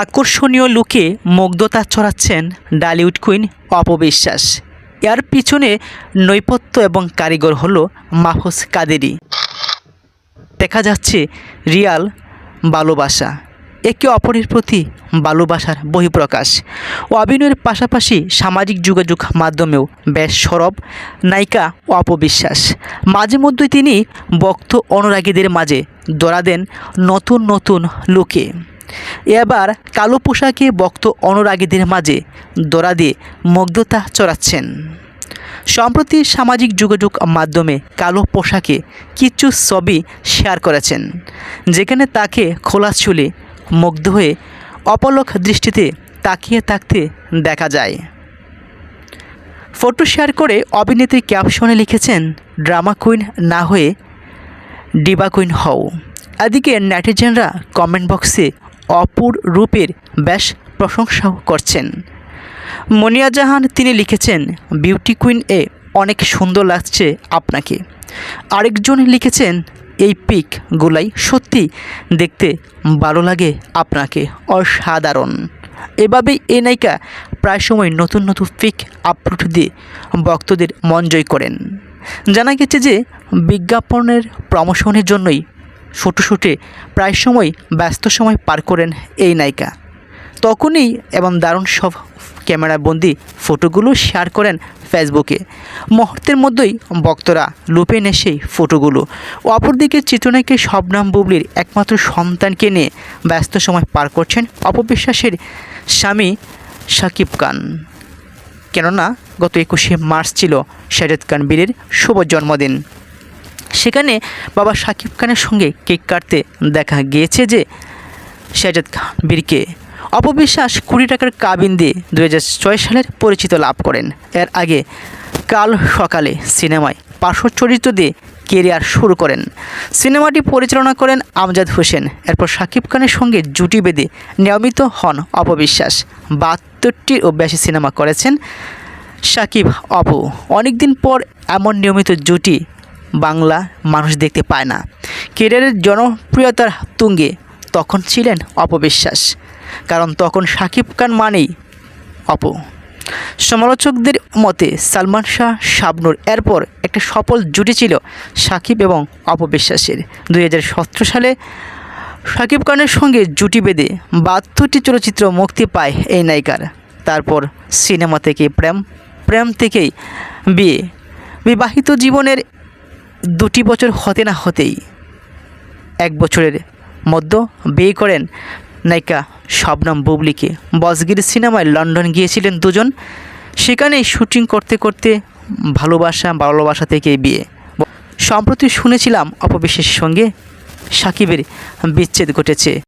আকর্ষণীয় লুকে মুগ্ধতা ছড়াচ্ছেন ডালিউড কুইন অপবিশ্বাস। এর পিছনে নৈপথ্য এবং কারিগর হল মাহফুজ কাদেরি। দেখা যাচ্ছে রিয়াল ভালোবাসা একে অপরের প্রতি ভালোবাসার বহিঃপ্রকাশ। অভিনয়ের পাশাপাশি সামাজিক যোগাযোগ মাধ্যমেও বেশ সরব নায়িকা অপবিশ্বাস। মাঝে মধ্যে তিনি ভক্ত অনুরাগীদের মাঝে দৌড়া দেন নতুন নতুন লুকে। এবার কালো পোশাকে ভক্ত অনুরাগীদের মাঝে দৌড়া দিয়ে মুগ্ধতা চড়াচ্ছেন। সম্প্রতি সামাজিক যোগাযোগ মাধ্যমে কালো পোশাকে কিছু ছবি শেয়ার করেছেন, যেখানে তাকে খোলা চুলে মুগ্ধ হয়ে অপলক দৃষ্টিতে তাকিয়ে থাকতে দেখা যায়। ফটো শেয়ার করে অভিনেত্রী ক্যাপশনে লিখেছেন, ড্রামা কুইন না হয়ে ডিবা কুইন হও। এদিকে নেটিজেনরা কমেন্ট বক্সে অপুর রূপের বেশ প্রশংসাও করছেন। মনিয়া জাহান তিনি লিখেছেন, বিউটি কুইন এ অনেক সুন্দর লাগছে আপনাকে। আরেকজন লিখেছেন, এই পিকগুলাই সত্যি দেখতে ভালো লাগে আপনাকে, অসাধারণ। এভাবেই এই নায়িকা প্রায় সময় নতুন নতুন পিক আপলোড দিয়ে ভক্তদের মন জয় করেন। জানা গেছে যে বিজ্ঞাপনের প্রমোশনের জন্যই ফটোশ্যুটে প্রায় সময় ব্যস্ত সময় পার করেন এই নায়িকা। তখনই এবং দারুণ সব ক্যামেরাবন্দি ফটোগুলো শেয়ার করেন ফেসবুকে। মুহূর্তের মধ্যেই ভক্তরা লুপে নেয় সেই ফটোগুলো। অপরদিকে চিত্রনায়কের শবনাম বুবলির একমাত্র সন্তানকে নিয়ে ব্যস্ত সময় পার করছেন অপবিশ্বাসের স্বামী সাকিব খান। কেননা গত একুশে মার্চ ছিল শাহজাদ খান বীরের শুভ জন্মদিন। সেখানে বাবা সাকিব খানের সঙ্গে কেক কাটতে দেখা গিয়েছে যে শাহজাদ খান বীরকে অপবিশ্বাস কুড়ি টাকার কাবিন দিয়ে দু হাজার ছয় সালের পরিচিত লাভ করেন। এর আগে কাল সকালে সিনেমায় পার্শ্ব চরিত্র দিয়ে কেরিয়ার শুরু করেন। সিনেমাটি পরিচালনা করেন আমজাদ হোসেন। এরপর শাকিব খানের সঙ্গে জুটি বেঁধে নিয়মিত হন অপবিশ্বাস। বাহাত্তরটির ও বেশি সিনেমা করেছেন সাকিব অপু। অনেকদিন পর এমন নিয়মিত জুটি বাংলা মানুষ দেখতে পায় না। কেরিয়ারের জনপ্রিয়তার তুঙ্গে তখন ছিলেন অপবিশ্বাস। কারণ তখন সাকিব খান মানেই অপ। সমালোচকদের মতে সালমান শাহ শাবনুর এরপর একটা সফল জুটি ছিল সাকিব এবং অপবিশ্বাসের। দু হাজার সতেরো সালে সাকিব খানের সঙ্গে জুটি বেঁধে বাহাত্তরটি চলচ্চিত্র মুক্তি পায় এই নায়িকার। তারপর সিনেমা থেকে প্রেম প্রেম থেকেই বিয়ে। বিবাহিত জীবনের দুটি বছর হতে না হতেই এক বছরের মধ্য বিয়ে করেন নায়িকা শবনম বুবলিকে। বসগির সিনেমায় লন্ডন গিয়েছিলেন দুজন। সেখানেই শুটিং করতে করতে ভালোবাসা ভালোবাসা থেকে বিয়ে। সম্প্রতি শুনেছিলাম অপবিশ্বের সঙ্গে সাকিবের বিচ্ছেদ ঘটেছে।